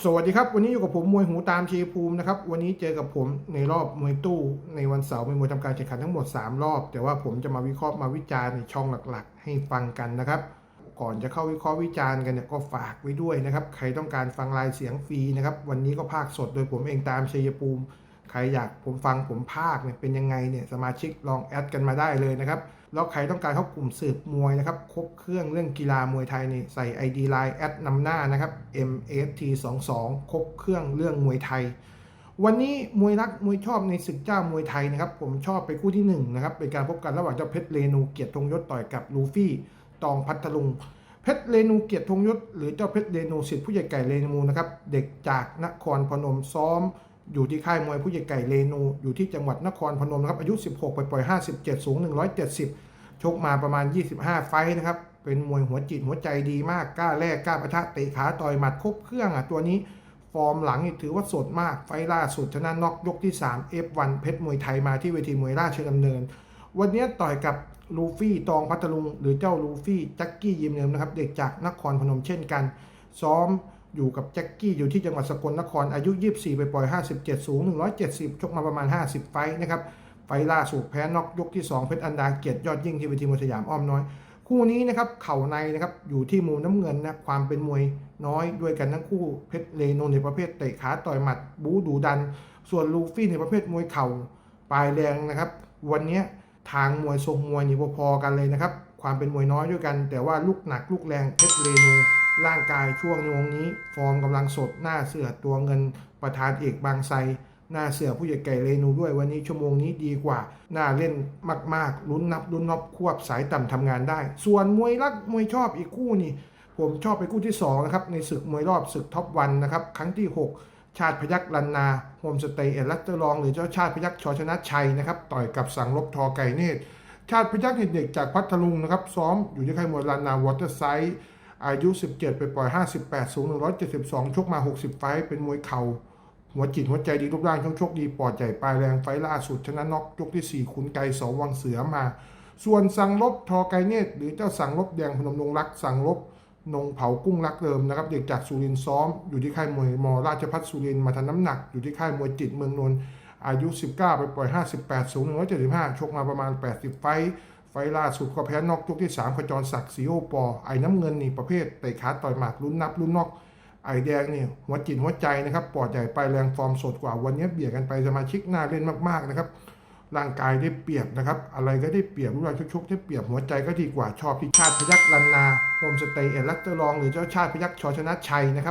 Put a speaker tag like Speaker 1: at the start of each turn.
Speaker 1: สวัสดีครับ วันนี้อยู่กับผมมวยหูตามชีภูมินะครับ วันนี้เจอกับผมในรอบมวยตู้ในวันเสาร์เป็นมวยทำการแข่งขันทั้งหมด 3 รอบ แต่ว่าผมจะมาวิเคราะห์มาวิจารณ์ในช่องหลักๆ ให้ฟังกันนะครับ ก่อนจะเข้าวิเคราะห์วิจารณ์กันเนี่ยก็ฝากไว้ด้วยนะครับ ใครต้องการฟังลายเสียงฟรีนะครับ วันนี้ก็ภาคสดโดยผมเองตามชัยภูมิ ใครอยากผมฟังผมภาคเนี่ยเป็นยังไงเนี่ยสมาชิกลองแอดกันมาได้เลยนะครับ แล้วใครต้องการเข้ากลุ่มสืบมวยนะครับครบเครื่องเรื่องกีฬามวยไทยนี่ใส่ ID Line แอดนำหน้านะครับ MST22 ครบเครื่องเรื่องมวยไทย วันนี้มวยรักมวยชอบในศึกเจ้ามวยไทยนะครับ ผมชอบไปคู่ที่หนึ่งนะครับเป็นการพบกันระหว่างเจ้าเพชรเรนูเกียรติธงยศต่อยกับลูฟี่ตองพัทลุงเพชรเรนูเกียรติธงยศหรือเจ้าเพชรเรนูสิทธิ์ผู้ใหญ่ไก่เรนูนะครับเด็กจากนครพนมซ้อม อยู่ที่ค่ายมวยผู้ใหญ่ไก่เรนู อยู่ที่จังหวัดนครพนมนะครับ อายุ 16ไปปล่อยๆ57 สูง 170 ชกมาประมาณ 25 ไฟท์นะครับ เป็นมวยหัวจิตหัวใจดีมาก กล้าแลกกล้าปะทะเตะขาต่อยหมัดครบเครื่องอะ ตัวนี้ฟอร์มหลังนี่ถือว่าสดมาก ไฟล์ล่าสุดชนะน็อกยกที่ 3 F1 เพชรมวยไทยมาที่เวทีมวยราชดำเนิน วันนี้ต่อยกับลูฟี่ตองพัทลุง หรือเจ้าลูฟี่แจ็คกี้ยิมเนิมนะครับ เด็กจากนครพนมเช่นกัน ซ้อม อยู่กับแจ็คกี้อยู่ที่จังหวัดสกลนครอายุ 24 ไปปล่อย 57 สูง 170 ชกมาประมาณ 50 ไฟนะครับ ไฟล่าสุดแพ้น็อกยกที่ 2 เพชรอันดาเกียรติยอดยิ่งที่เวทีมวยสยามอ้อมน้อย คู่นี้นะครับเข่าในนะครับอยู่ที่มุมน้ำเงินนะความเป็นมวยน้อยด้วยกันทั้งคู่เพชรเลโนในประเภทเตะขาต่อยหมัดบูดูดัน ส่วนลูฟี่ในประเภทมวยเข่าปลายแรงนะครับ วันนี้ทางมวยทรงมวยนี่พอๆกันเลยนะครับความเป็นมวยน้อยด้วยกัน แต่ว่าลูกหนักลูกแรงเพชรเลโน ร่างกายช่วงวงนี้ ฟอร์มกำลังสดหน้าเสือตัวเงินประธานเอกบางไทรหน้าเสือผู้ใหญ่ไก่เรนูด้วยวันนี้ชั่วโมงนี้ดีกว่า หน่าเล่นมากๆลุ้นนับลุ้นนับควบสายต่ำทำงานได้ ส่วนมวยรักมวยชอบอีกคู่นี่ผมชอบไปคู่ที่2นะครับในศึกมวยรอบศึกท็อปวันนะครับครั้งที่ 6 ชาติพยักลันนาโฮมสเตย์เอลัตเตอร์ลองหรือเจ้าชาติพยักชอชนะชัยนะครับต่อยกับสังลบทอไก่เนตรชาติพยักเด็กจากพัทลุงนะครับซ้อมอยู่ที่ค่ายมวยลันนาวอเตอร์ไซด์ อายุ 17 ไปปล่อย 58 สูง 172 ชกมา 60 ไฟเป็นมวยเข่า หัวจิตหัวใจดีรูปร่างช่องโชคดีปอดใหญ่ปลายแรงไฟล่าสุด ชนะน็อกยกที่ 4 ขุนไกสวังเสือมา ส่วนสังลบทอไกเนตหรือเจ้าสังลบแดงพนมนงรักสังลบนงเผากุ้งรักเดิมนะครับเด็กจากสุรินซ้อม อยู่ที่ค่ายมวยมอราชพัฒสุรินมาทำน้ำหนักอยู่ที่ค่ายมวยจิตเมืองนนท์อายุ 19 ไปปล่อย 58 สูง 175 ชกมาประมาณ 80 ไฟ ไฟล่าสุดก็แพ้นอกยกที่ 3 ขจรศักดิ์ศรีโอปอ ไอ้น้ำเงินนี่ประเภทเตะขาต่อยหมากลุ้นนับลุ้นนอก ไอแดงนี่หัวจิตหัวใจนะครับปอดใหญ่ไปแรงฟอร์มสดกว่าวันนี้เบียดกันไปสมาชิกหน้าเล่นมากๆนะครับ ร่างกายได้เปรียบนะครับ อะไรก็ได้เปรียบรูปร่างชุกๆได้เปรียบหัวใจก็ดีกว่าชอบที่ชาติพยักลันนาโฮมสเตย์เอลัตเตอร์ลอง หรือเจ้าชาติพยักชอชนะชัยนะครับ